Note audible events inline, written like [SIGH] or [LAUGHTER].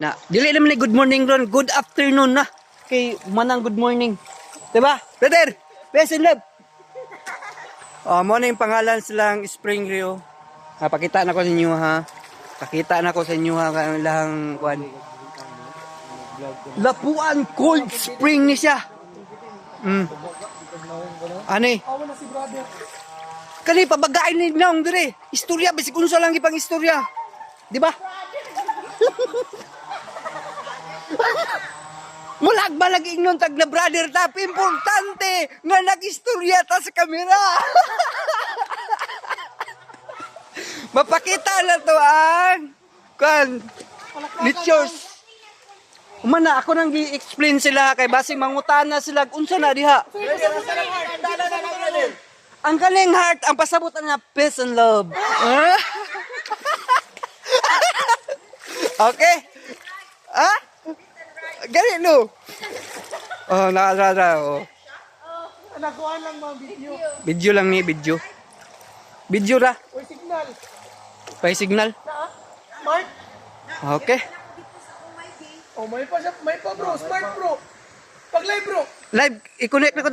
Na, dili naman ni good morning ron, good afternoon na. Kay manang good morning. 'Di ba? Brother, peace and love. Oh, mo na yung pangalan silang Spring Rio. Ah, pakita na ko sa inyo ha. Pakita na ko sa inyo ha kanilang kwan. Lapuan Cold Spring ni siya. Mm. Na si brother. Kani pabagain ni naong dire. Istorya bisig unsa lang ipang istorya. Di ba? [LAUGHS] Mulag ba lagi ingnon tag na brother tap importante nga nag-istorya ta sa kamera. [LAUGHS] Mapakita na to ang kan Lechors. Umana ako nang gi-explain sila kay basing mangutana sila unsa na diha. Ang kaling heart, ang pasabot na peace and love. [LAUGHS] Ah? okay? Ha? Gani no? Oh, nakasara. Oh. Nakuhaan lang mga video. Video lang ni, video. Video ra. Uy, signal. Pay signal. Smart. Okay. Oh, may pa siya, may pa bro. Smart bro. Pag live bro. Live, i-connect na ko